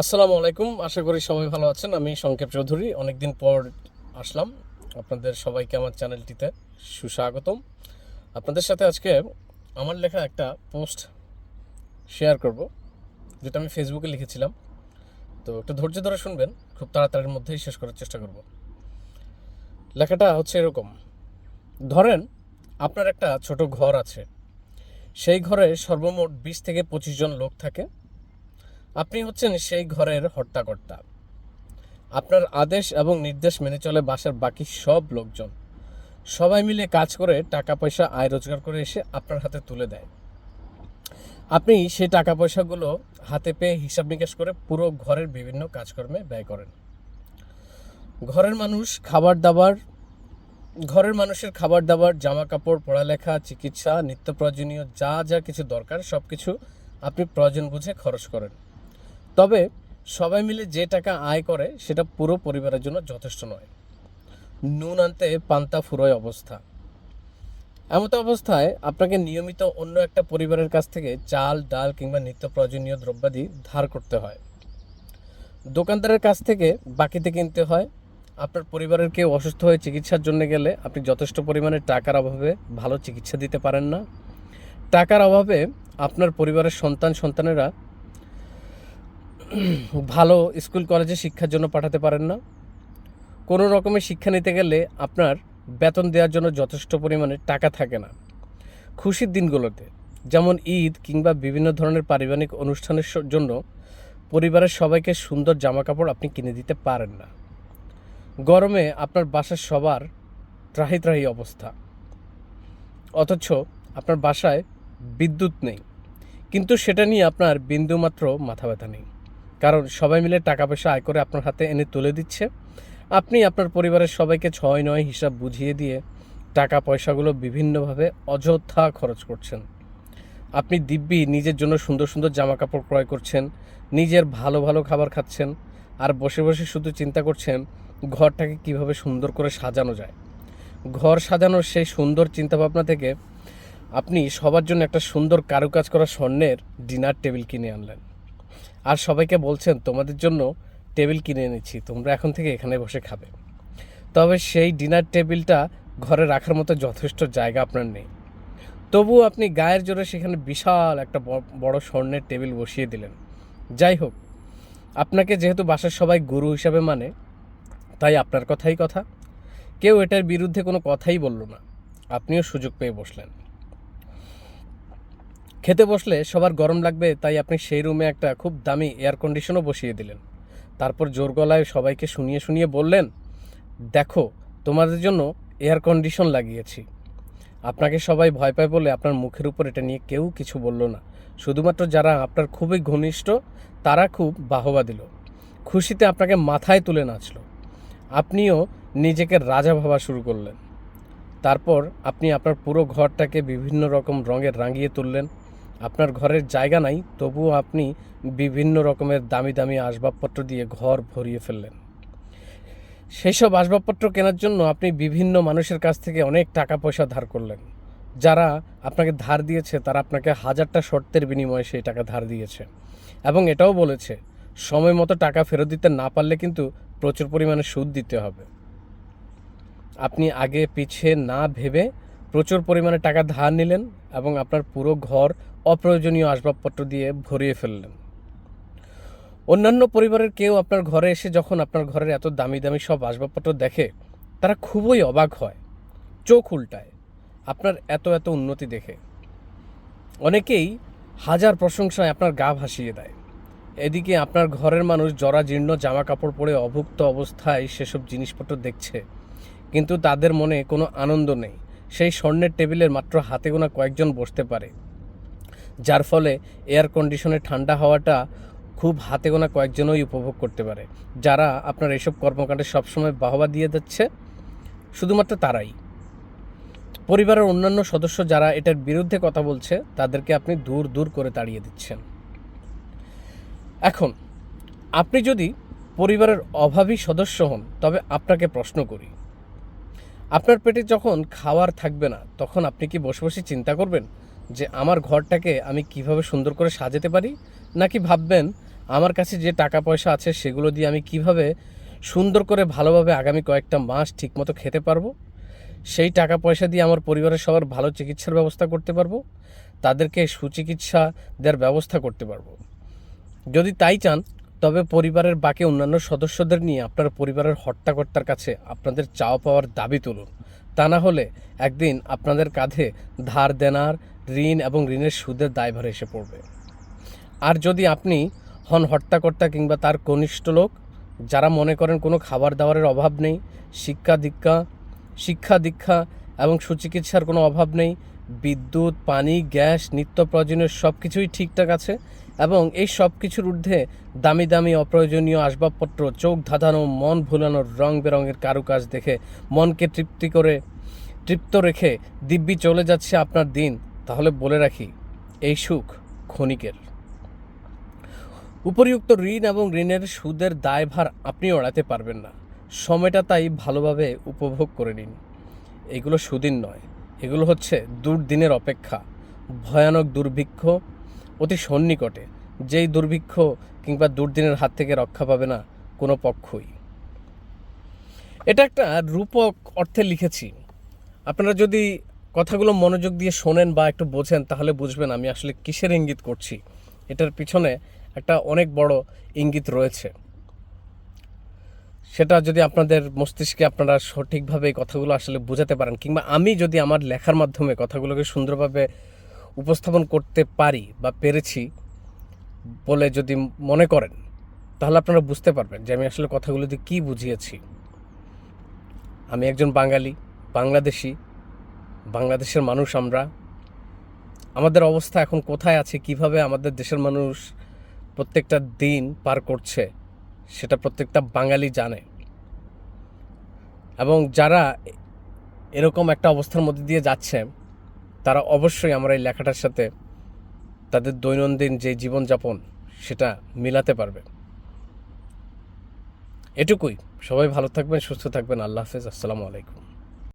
আসসালামু আলাইকুম। আশা করি সবাই ভালো আছেন। আমি সংক্ষেপ চৌধুরী। অনেকদিন পর আসলাম। আপনাদের সবাইকে আমার চ্যানেলটিতে সুস্বাগতম। আপনাদের সাথে আজকে আমার লেখা একটা পোস্ট শেয়ার করব, যেটা আমি ফেসবুকে লিখেছিলাম। তো একটু ধৈর্য ধরে শুনবেন। খুব তাড়াতাড়ির মধ্যেই শেষ করার চেষ্টা করব। লেখাটা হচ্ছে এরকম। ধরেন, আপনার একটা ছোট ঘর আছে। সেই ঘরে সর্বমোট বিশ থেকে পঁচিশ জন লোক থাকে। আপনি হচ্ছেন সেই ঘরের হর্তাকর্তা। আপনার আদেশ এবং নির্দেশ মেনে চলে বাসার বাকি সব লোকজন। সবাই মিলে কাজ করে টাকা পয়সা আয় রোজগার করে এসে আপনার হাতে তুলে দেয়। আপনি সেই টাকা পয়সাগুলো হাতে পেয়ে হিসাব নিকাশ করে পুরো ঘরের বিভিন্ন কাজকর্মে ব্যয় করেন। ঘরের মানুষ খাবার দাবার ঘরের মানুষের খাবার দাবার জামা কাপড় পড়ালেখা, চিকিৎসা, নিত্য প্রয়োজনীয় যা যা কিছু দরকার সব কিছু আপনি প্রয়োজন বুঝে খরচ করেন। তবে সবাই মিলে যে টাকা আয় করে, সেটা পুরো পরিবারের জন্য যথেষ্ট নয়। নুন আনতে পান্তা ফুরোয় অবস্থা। এমত অবস্থায় আপনাকে নিয়মিত অন্য একটা পরিবারের কাছ থেকে চাল, ডাল কিংবা নিত্য প্রয়োজনীয় দ্রব্যাদি ধার করতে হয়। দোকানদারের কাছ থেকে বাকিতে কিনতে হয়। আপনার পরিবারের কেউ অসুস্থ হয়ে চিকিৎসার জন্য গেলে আপনি যথেষ্ট পরিমাণে টাকার অভাবে ভালো চিকিৎসা দিতে পারেন না। টাকার অভাবে আপনার পরিবারের সন্তান, সন্তানেরা ভালো স্কুল, কলেজে শিক্ষার জন্য পাঠাতে পারেন না। কোনো রকমের শিক্ষা নিতে গেলে আপনার বেতন দেওয়ার জন্য যথেষ্ট পরিমাণে টাকা থাকে না। খুশির দিনগুলোতে, যেমন ঈদ কিংবা বিভিন্ন ধরনের পারিবারিক অনুষ্ঠানের জন্য পরিবারের সবাইকে সুন্দর জামাকাপড় আপনি কিনে দিতে পারেন না। গরমে আপনার বাসার সবার ত্রাহি ত্রাহি অবস্থা। অথচ আপনার বাসায় বিদ্যুৎ নেই, কিন্তু সেটা নিয়ে আপনার বিন্দুমাত্র মাথা ব্যথা নেই। কারণ সবাই মিলে টাকা পয়সা আয় করে আপনার হাতে এনে তুলে দিচ্ছে। আপনি আপনার পরিবারের সবাইকে ছয় নয় হিসাব বুঝিয়ে দিয়ে টাকা পয়সাগুলো বিভিন্নভাবে অযথা খরচ করছেন। আপনি দিব্যি নিজের জন্য সুন্দর সুন্দর জামা কাপড় ক্রয় করছেন, নিজের ভালো ভালো খাবার খাচ্ছেন আর বসে বসে শুধু চিন্তা করছেন ঘরটাকে কীভাবে সুন্দর করে সাজানো যায়। ঘর সাজানোর সেই সুন্দর চিন্তাভাবনা থেকে আপনি সবার জন্য একটা সুন্দর কারুকাজ করা স্বর্ণের ডিনার টেবিল কিনে আনলেন। আর সবাইকে বলছেন, তোমাদের জন্য টেবিল কিনে এনেছি, তোমরা এখন থেকে এখানে বসে খাবে। তবে সেই ডিনার টেবিলটা ঘরে রাখার মতো যথেষ্ট জায়গা আপনার নেই। তবুও আপনি গায়ের জোরে সেখানে বিশাল একটা বড় স্বর্ণের টেবিল বসিয়ে দিলেন। যাই হোক, আপনাকে যেহেতু বাসার সবাই গুরু হিসাবে মানে তাই আপনার কথাই কথা। কেউ এটার বিরুদ্ধে কোনো কথাই বলল না। আপনিও সুযোগ পেয়ে বসলেন। খেতে বসলে সবার গরম লাগবে, তাই আপনি সেই রুমে একটা খুব দামি এয়ার কন্ডিশনও বসিয়ে দিলেন। তারপর জোর গলায় সবাইকে শুনিয়ে শুনিয়ে বললেন, দেখো, তোমাদের জন্য এয়ার কন্ডিশন লাগিয়েছি। আপনাকে সবাই ভয় পায় বলে আপনার মুখের উপর এটা নিয়ে কেউ কিছু বলল না। শুধুমাত্র যারা আপনার খুবই ঘনিষ্ঠ, তারা খুব বাহবা দিল। খুশিতে আপনাকে মাথায় তুলে নাচলো। আপনিও নিজেকে রাজা ভাবা শুরু করলেন। তারপর আপনি আপনার পুরো ঘরটাকে বিভিন্ন রকম রঙে রাঙিয়ে তুললেন। আপনার ঘরের জায়গা নাই, তবুও আপনি বিভিন্ন রকমের দামি দামি আসবাবপত্র দিয়ে ঘর ভরিয়ে ফেললেন। সেই সব আসবাবপত্র কেনার জন্য আপনি বিভিন্ন মানুষের কাছ থেকে অনেক টাকা পয়সা ধার করলেন। যারা আপনাকে ধার দিয়েছে, তারা আপনাকে হাজারটা শর্তের বিনিময়ে সেই টাকা ধার দিয়েছে। এবং এটাও বলেছে, সময় মতো টাকা ফেরত দিতে না পারলে কিন্তু প্রচুর পরিমাণে সুদ দিতে হবে। আপনি আগে পিছিয়ে না ভেবে প্রচুর পরিমাণে টাকা ধার নিলেন এবং আপনার পুরো ঘর অপ্রয়োজনীয় আসবাবপত্র দিয়ে ভরিয়ে ফেললেন। অন্যান্য পরিবারের কেউ আপনার ঘরে এসে যখন আপনার ঘরের এত দামি দামি সব আসবাবপত্র দেখে, তারা খুবই অবাক হয়, চোখ উল্টায়, আপনার এত এত উন্নতি দেখে। অনেকেই হাজার প্রশংসায় আপনার গা ভাসিয়ে দেয়। এদিকে আপনার ঘরের মানুষ জরাজীর্ণ জামা কাপড় পরে অভুক্ত অবস্থায় সেসব জিনিসপত্র দেখছে, কিন্তু তাদের মনে কোনো আনন্দ নেই। সেই স্বর্ণের টেবিলের মাত্র হাতে গোনা কয়েকজন বসতে পারে। যার ফলে এয়ার কন্ডিশনে ঠান্ডা হাওয়াটা খুব হাতে গোনা কয়েকজনই উপভোগ করতে পারে। যারা আপনার এসব কর্মকাণ্ডে সবসময় বাহবা দিয়ে যাচ্ছে, শুধুমাত্র তারাই। পরিবারের অন্যান্য সদস্য যারা এটার বিরুদ্ধে কথা বলছে, তাদেরকে আপনি দূর দূর করে তাড়িয়ে দিচ্ছেন। এখন, আপনি যদি পরিবারের অভাবী সদস্য হন, তবে আপনাকে প্রশ্ন করি আপনার পেটে যখন খাওয়ার থাকবে না, তখন আপনি কি বসে বসে চিন্তা করবেন যে আমার ঘরটাকে আমি কীভাবে সুন্দর করে সাজাতে পারি? নাকি ভাববেন, আমার কাছে যে টাকা পয়সা আছে সেগুলো দিয়ে আমি কীভাবে সুন্দর করে ভালোভাবে আগামী কয়েকটা মাস ঠিকমতো খেতে পারব? সেই টাকা পয়সা দিয়ে আমার পরিবারের সবার ভালো চিকিৎসার ব্যবস্থা করতে পারব? তাদেরকে সুচিকিৎসা দেওয়ার ব্যবস্থা করতে পারব? যদি তাই চান তবে পরিবারের বাকি অন্যান্য সদস্যদের নিয়ে আপনার পরিবারের হট্টাকর্তার কাছে আপনাদের চাওয়া পাওয়ার দাবি তুলুন। তা না হলে একদিন আপনাদের কাঁধে ধার, দেনার, ঋণ এবং ঋণের সুদের দায়ভার এসে পড়বে। আর যদি আপনি হন হট্টাকর্তা কিংবা তার কনিষ্ঠ লোক, যারা মনে করেন কোনো খাবার দাবারের অভাব নেই, শিক্ষা দীক্ষা শিক্ষা দীক্ষা এবং সুচিকিৎসার কোনো অভাব নেই বিদ্যুৎ, পানি, গ্যাস, নিত্য প্রয়োজনীয় সব কিছুই ঠিকঠাক আছে এবং এই সব কিছুর ঊর্ধ্বে দামি দামি অপ্রয়োজনীয় আসবাবপত্র, চোখ ধাঁধানো, মন ভুলানোর রং বেরঙের কারুকাজ দেখে মনকে তৃপ্তি করে, তৃপ্ত রেখে দিব্যি চলে যাচ্ছে আপনার দিন, তাহলে বলে রাখি, এই সুখ ক্ষণিকের। উপরিউক্ত ঋণ এবং ঋণের সুদের দায়ভার আপনি ওড়াতে পারবেন না। সময়টা তাই ভালোভাবে উপভোগ করে নিন। এগুলো সুদিন নয়। এগুলো হচ্ছে দুর্দিনের অপেক্ষা, ভয়ানক দুর্ভিক্ষ অতি সন্নিকটে। যেই দুর্ভিক্ষ কিংবা দুর্দিনের হাত থেকে রক্ষা পাবে না কোনো পক্ষই। এটা একটা রূপক অর্থে লিখেছি। আপনারা যদি কথাগুলো মনোযোগ দিয়ে শোনেন বা একটু বোঝেন, তাহলে বুঝবেন আমি আসলে কিসের ইঙ্গিত করছি। এটার পিছনে একটা অনেক বড় ইঙ্গিত রয়েছে। সেটা যদি আপনাদের মস্তিষ্কে আপনারা সঠিকভাবে এই কথাগুলো আসলে বোঝাতে পারেন, কিংবা আমি যদি আমার লেখার মাধ্যমে কথাগুলোকে সুন্দরভাবে উপস্থাপন করতে পারি বা পেরেছি বলে যদি মনে করেন, তাহলে আপনারা বুঝতে পারবেন যে আমি আসলে কথাগুলো দিয়ে কী বুঝিয়েছি। আমি একজন বাঙালি, বাংলাদেশি, বাংলাদেশের মানুষ আমরা। আমাদের অবস্থা এখন কোথায় আছে, কীভাবে আমাদের দেশের মানুষ প্রত্যেকটা দিন পার করছে? সেটা প্রত্যেকটা বাঙালি জানে। এবং যারা এরকম একটা অবস্থার মধ্যে দিয়ে যাচ্ছে, তারা অবশ্যই আমরা এই লেখাটার সাথে তাদের দৈনন্দিন যে জীবনযাপন, সেটা মিলাতে পারবে। এটুকুই। সবাই ভালো থাকবেন, সুস্থ থাকবেন। আল্লাহ হাফেজ। আসসালামু আলাইকুম।